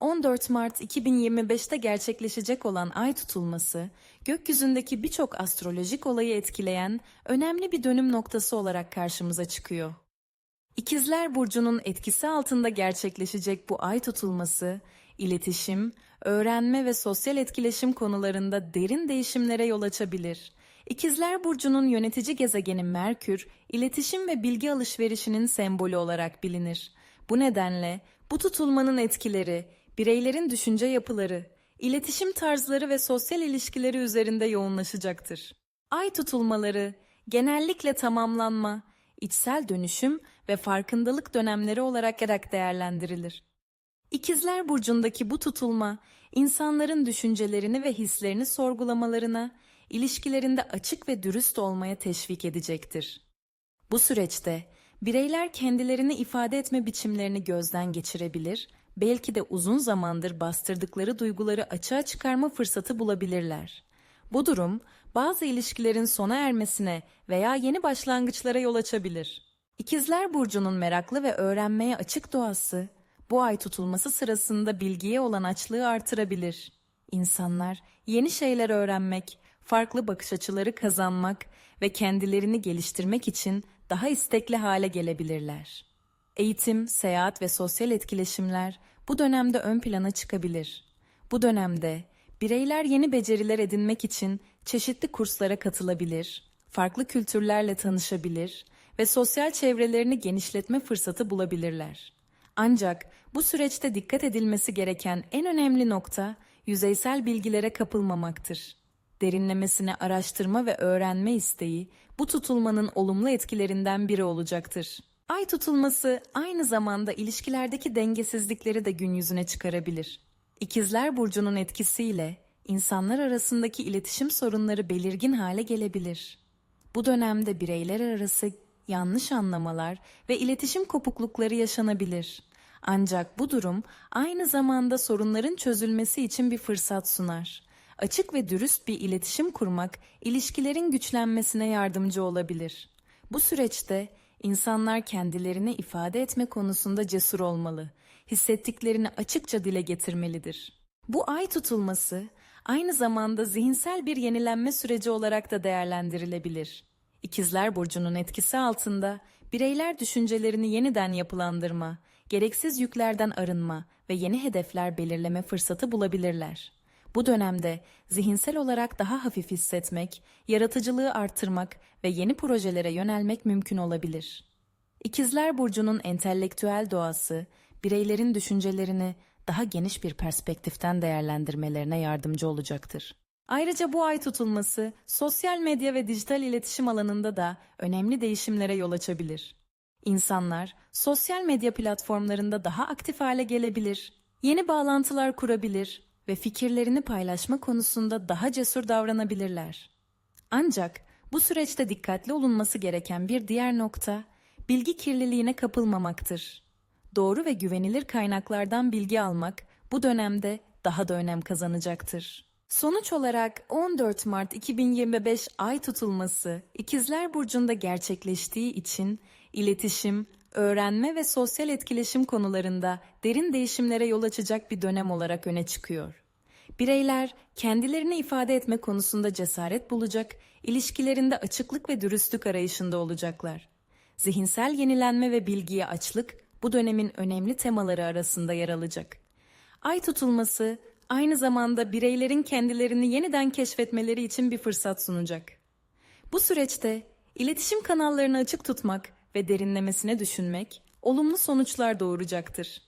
14 Mart 2025'te gerçekleşecek olan ay tutulması, gökyüzündeki birçok astrolojik olayı etkileyen önemli bir dönüm noktası olarak karşımıza çıkıyor. İkizler Burcu'nun etkisi altında gerçekleşecek bu ay tutulması, iletişim, öğrenme ve sosyal etkileşim konularında derin değişimlere yol açabilir. İkizler Burcu'nun yönetici gezegeni Merkür, iletişim ve bilgi alışverişinin sembolü olarak bilinir. Bu nedenle bu tutulmanın etkileri, bireylerin düşünce yapıları, iletişim tarzları ve sosyal ilişkileri üzerinde yoğunlaşacaktır. Ay tutulmaları genellikle tamamlanma, içsel dönüşüm ve farkındalık dönemleri olarak değerlendirilir. İkizler Burcu'ndaki bu tutulma, insanların düşüncelerini ve hislerini sorgulamalarına, ilişkilerinde açık ve dürüst olmaya teşvik edecektir. Bu süreçte bireyler kendilerini ifade etme biçimlerini gözden geçirebilir, belki de uzun zamandır bastırdıkları duyguları açığa çıkarma fırsatı bulabilirler. Bu durum bazı ilişkilerin sona ermesine veya yeni başlangıçlara yol açabilir. İkizler Burcu'nun meraklı ve öğrenmeye açık doğası, bu ay tutulması sırasında bilgiye olan açlığı artırabilir. İnsanlar yeni şeyler öğrenmek, farklı bakış açıları kazanmak ve kendilerini geliştirmek için daha istekli hale gelebilirler. Eğitim, seyahat ve sosyal etkileşimler bu dönemde ön plana çıkabilir. Bu dönemde bireyler yeni beceriler edinmek için çeşitli kurslara katılabilir, farklı kültürlerle tanışabilir ve sosyal çevrelerini genişletme fırsatı bulabilirler. Ancak bu süreçte dikkat edilmesi gereken en önemli nokta yüzeysel bilgilere kapılmamaktır. Derinlemesine araştırma ve öğrenme isteği bu tutulmanın olumlu etkilerinden biri olacaktır. Ay tutulması aynı zamanda ilişkilerdeki dengesizlikleri de gün yüzüne çıkarabilir. İkizler burcunun etkisiyle insanlar arasındaki iletişim sorunları belirgin hale gelebilir. Bu dönemde bireyler arası yanlış anlamalar ve iletişim kopuklukları yaşanabilir. Ancak bu durum aynı zamanda sorunların çözülmesi için bir fırsat sunar. Açık ve dürüst bir iletişim kurmak ilişkilerin güçlenmesine yardımcı olabilir. Bu süreçte insanlar kendilerini ifade etme konusunda cesur olmalı, hissettiklerini açıkça dile getirmelidir. Bu ay tutulması aynı zamanda zihinsel bir yenilenme süreci olarak da değerlendirilebilir. İkizler Burcu'nun etkisi altında bireyler düşüncelerini yeniden yapılandırma, gereksiz yüklerden arınma ve yeni hedefler belirleme fırsatı bulabilirler. Bu dönemde zihinsel olarak daha hafif hissetmek, yaratıcılığı arttırmak ve yeni projelere yönelmek mümkün olabilir. İkizler Burcu'nun entelektüel doğası, bireylerin düşüncelerini daha geniş bir perspektiften değerlendirmelerine yardımcı olacaktır. Ayrıca bu ay tutulması sosyal medya ve dijital iletişim alanında da önemli değişimlere yol açabilir. İnsanlar sosyal medya platformlarında daha aktif hale gelebilir, yeni bağlantılar kurabilir ve fikirlerini paylaşma konusunda daha cesur davranabilirler. Ancak bu süreçte dikkatli olunması gereken bir diğer nokta bilgi kirliliğine kapılmamaktır. Doğru ve güvenilir kaynaklardan bilgi almak bu dönemde daha da önem kazanacaktır. Sonuç olarak 14 Mart 2025 ay tutulması İkizler Burcu'nda gerçekleştiği için iletişim, öğrenme ve sosyal etkileşim konularında derin değişimlere yol açacak bir dönem olarak öne çıkıyor. Bireyler kendilerini ifade etme konusunda cesaret bulacak, ilişkilerinde açıklık ve dürüstlük arayışında olacaklar. Zihinsel yenilenme ve bilgiye açlık bu dönemin önemli temaları arasında yer alacak. Ay tutulması aynı zamanda bireylerin kendilerini yeniden keşfetmeleri için bir fırsat sunacak. Bu süreçte iletişim kanallarını açık tutmak ve derinlemesine düşünmek olumlu sonuçlar doğuracaktır.